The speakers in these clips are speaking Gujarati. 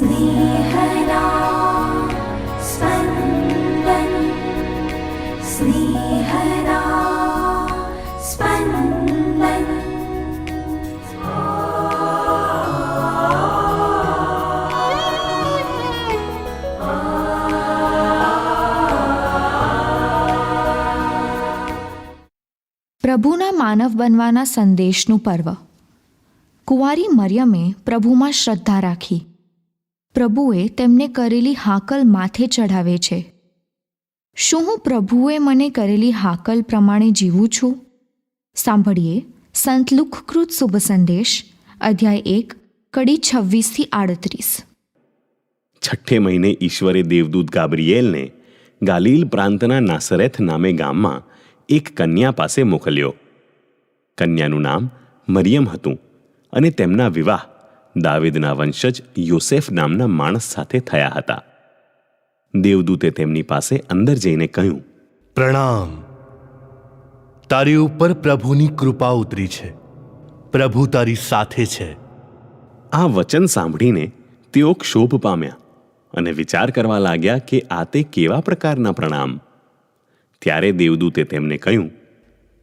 स्नेहदा स्पन्दन् स्नेहदा स्पन्दन् પ્રભુના માનવ બનવાના સંદેશનું પર્વ કુંવારી મરિયમે પ્રભુમાં શ્રદ્ધા રાખી પ્રભુએ તેમને કરેલી હાકલ માથે ચઢાવે છે. શું હું પ્રભુએ મને કરેલી હાકલ પ્રમાણે જીવું છું? સાંભળીએ સંત લુખકૃત શુભ સંદેશ, અધ્યાય એક, કડી છવ્વીસથી આડત્રીસ. છઠ્ઠે મહિને ઈશ્વરે દેવદૂત ગાબ્રિયેલને ગાલીલ પ્રાંતના નાસરેથ નામે ગામમાં એક કન્યા પાસે મોકલ્યો. કન્યાનું નામ મરિયમ હતું અને તેમના વિવાહ દાવિદના વંશજ યોસેફ નામના માણસ સાથે થયા હતા. દેવદૂતે તેમની પાસે અંદર જઈને કહ્યું પ્રણામ. તારી ઉપર પ્રભુની કૃપા ઉતરી છે. પ્રભુ તારી સાથે છે. આ વચન સાંભળીને તેઓ ક્ષોભ પામ્યા અને વિચાર કરવા લાગ્યા કે આ તે કેવા પ્રકારના પ્રણામ. ત્યારે દેવદૂતે તેમને કહ્યું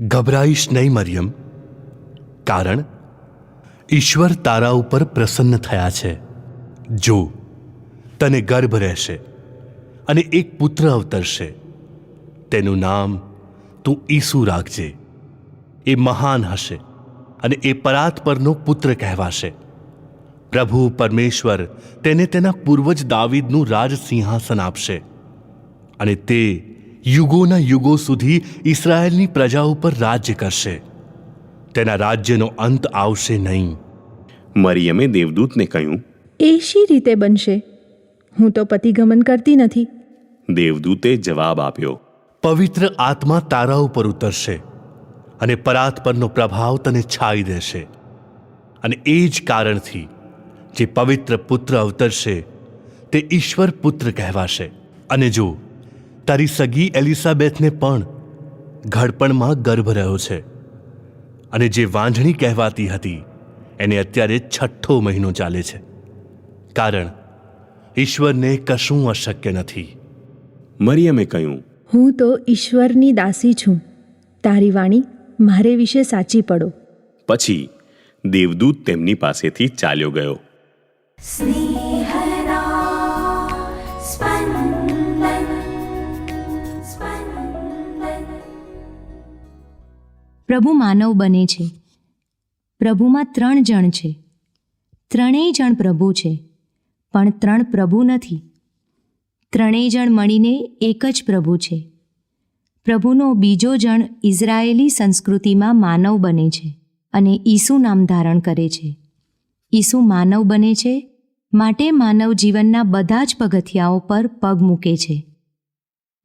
ગભરાઈશ નહીં મરિયમ કારણ ઈશ્વર તારા ઉપર પ્રસન્ન થયા છે. જો, તને ગર્ભ રહેશે અને એક પુત્ર અવતરશે. તેનું નામ તું ઈસુ રાખજે. એ મહાન હશે અને એ પરાત પરનો પુત્ર કહેવાશે. પ્રભુ પરમેશ્વર તેને તેના પૂર્વજ દાવીદનું રાજ સિંહાસન આપશે અને તે યુગોના યુગો સુધી ઇસરાયેલની પ્રજા ઉપર રાજ્ય કરશે. તેના રાજ્યનો અંત આવશે નહીં. મરિયમે દેવદૂતને કહ્યું એ શી રીતે બનશે? હું તો પતિગમન કરતી નથી. દેવદૂતે જવાબ આપ્યો પવિત્ર આત્મા તારા ઉપર ઉતરશે અને પરાત પરનો પ્રભાવ તને છાઈ દેશે. અને એ જ કારણથી જે પવિત્ર પુત્ર અવતરશે તે ઈશ્વર પુત્ર કહેવાશે. અને જો તારી સગી એલિઝાબેથને પણ ઘડપણમાં ગર્ભ રહ્યો છે અને જે વાંઢણી કહેવાતી હતી એને અત્યારે છઠ્ઠો મહિનો ચાલે છે. કારણ ઈશ્વરને કશું અશક્ય નથી. મરિયમે કહ્યું હું તો ઈશ્વરની દાસી છું. તારી વાણી મારે વિશે સાચી પડો. પછી દેવદૂત તેમની પાસેથી ચાલ્યો ગયો. સ્નેહ પ્રભુ માનવ બને છે. પ્રભુમાં ત્રણ જણ છે. ત્રણેય જણ પ્રભુ છે. પણ ત્રણ પ્રભુ નથી. ત્રણેય જણ મળીને એક જ પ્રભુ છે. પ્રભુનો બીજો જણ ઇઝરાયેલી સંસ્કૃતિમાં માનવ બને છે અને ઈસુ નામ ધારણ કરે છે. ઈસુ માનવ બને છે, માટે માનવ જીવનના બધા જ પગથિયાઓ પર પગ મૂકે છે.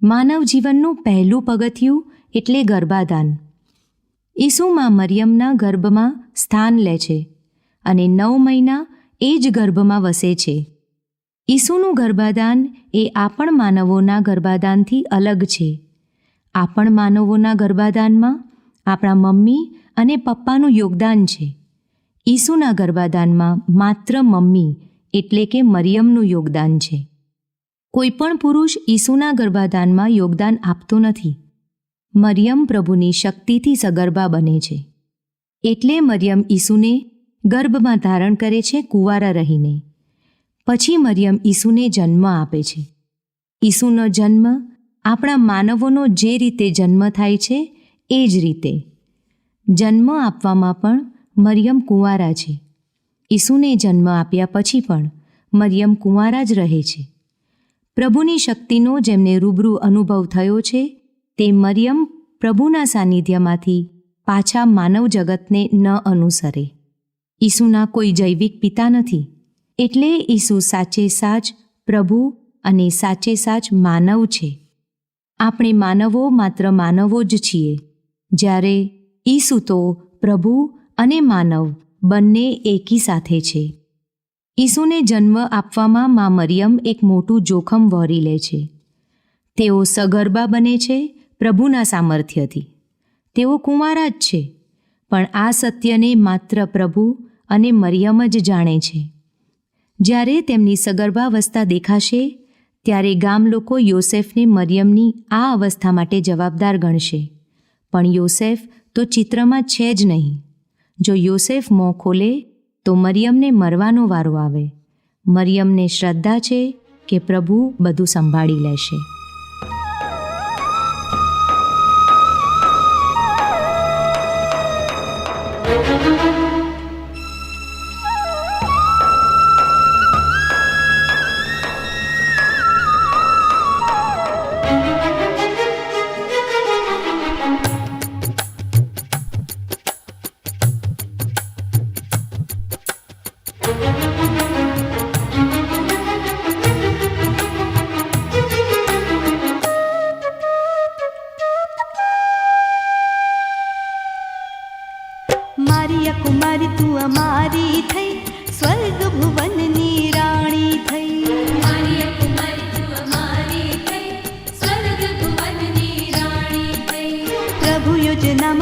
માનવ જીવનનું પહેલું પગથિયું એટલે ગર્ભાધાન. ઈસુમાં મરિયમના ગર્ભમાં સ્થાન લે છે અને નવ મહિના એ જ ગર્ભમાં વસે છે. ઈસુનું ગર્ભાદાન એ આપણ માનવોના ગર્ભાદાનથી અલગ છે. આપણ માનવોના ગર્ભાદાનમાં આપણા મમ્મી અને પપ્પાનું યોગદાન છે. ઈસુના ગર્ભાદાનમાં માત્ર મમ્મી એટલે કે મરિયમનું યોગદાન છે. કોઈપણ પુરુષ ઈસુના ગર્ભાદાનમાં યોગદાન આપતો નથી. મરિયમ પ્રભુની શક્તિથી સગર્ભા બને છે. એટલે મરિયમ ઈસુને ગર્ભમાં ધારણ કરે છે કુંવારા રહીને. પછી મરિયમ ઈસુને જન્મ આપે છે. ઈસુનો જન્મ આપણા માનવોનો જે રીતે જન્મ થાય છે, એ જ રીતે. જન્મ આપવામાં પણ મરિયમ કુંવારા છે. ઈસુને જન્મ આપ્યા પછી પણ મરિયમ કુંવારા જ રહે છે. પ્રભુની શક્તિનો જેમને રૂબરૂ અનુભવ થયો છે તે મરિયમ પ્રભુના સાનિધ્યમાંથી પાછા માનવ જગતને ન અનુસરે. ઈસુના કોઈ જૈવિક પિતા નથી. એટલે ઈસુ સાચે સાચ પ્રભુ અને સાચે સાચ માનવ છે. આપણે માનવો માત્ર માનવો જ છીએ. જ્યારે ઈસુ તો પ્રભુ અને માનવ બંને એકી સાથે છે. ઈસુને જન્મ આપવામાં મા મરિયમ એક મોટું જોખમ વહોરી લે છે. તેઓ સગર્ભા બને છે પ્રભુના સામર્થ્યથી તેઓ કુંવારા જ છે, પણ આ સત્યને માત્ર પ્રભુ અને મરિયમ જ જાણે છે. જ્યારે તેમની સગર્ભાવસ્થા દેખાશે, ત્યારે ગામ લોકો યોસેફને મરિયમની આ અવસ્થા માટે જવાબદાર ગણશે. પણ યોસેફ તો ચિત્રમાં છે જ નહીં. જો યોસેફ મોં ખોલે, તો મરિયમને મરવાનો વારો આવે. મરિયમને શ્રદ્ધા છે કે પ્રભુ બધું સંભાળી લેશે.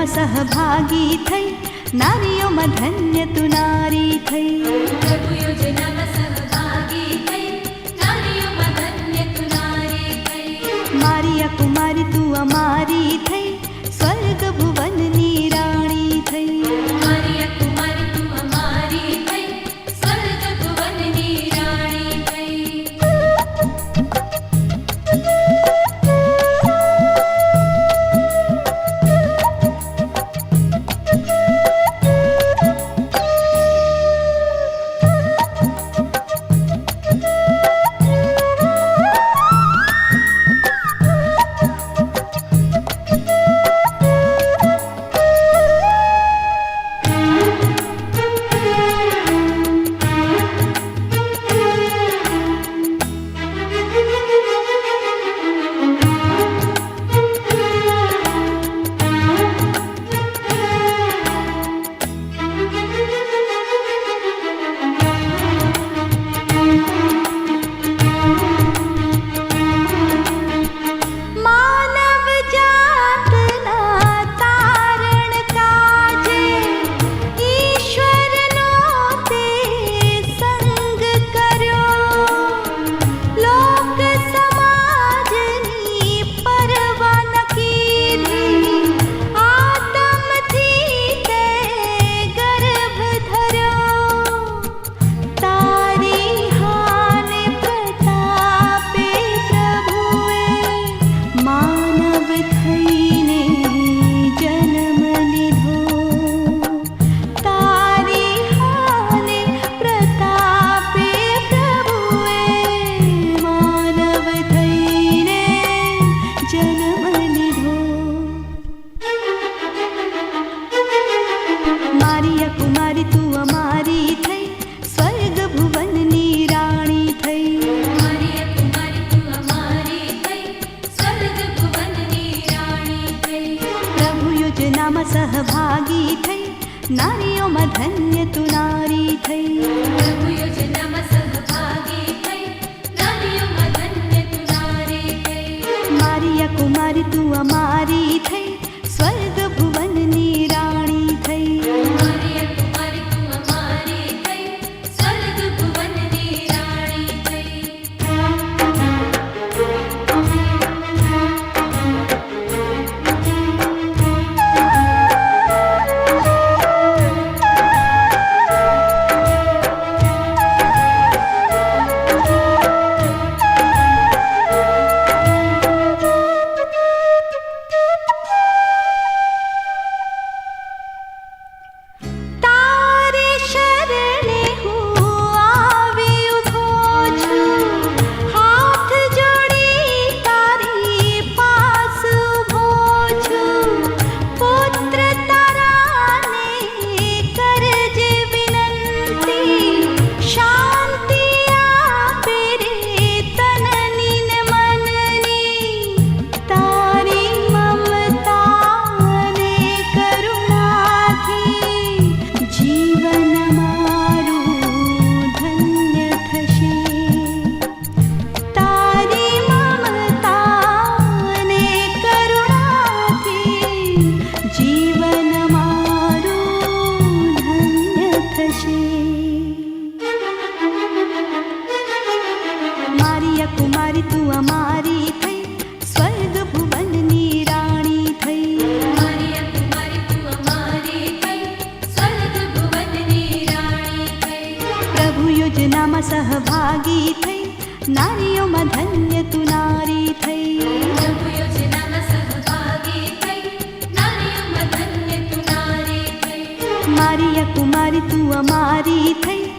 યોજનામાં સહભાગી થઈ નારીઓમાં ધન્ય તું નારી યોજનામાં સહભાગી થઈ નારીઓમાં ધન્ય તું નારી થઈ મારી કુમારી તું અમારી થઈ સ્વર્ગ મારિયા કુમારી તું અમારી થઈ. સ્વર્ગ ભુવનની રાણી થઈ. પ્રભુ યોજનામાં સહભાગી થઈ. નારીઓમાં ધન્ય તું નારી થઈ. મારિયા કુમારી તું અમારી થઈ.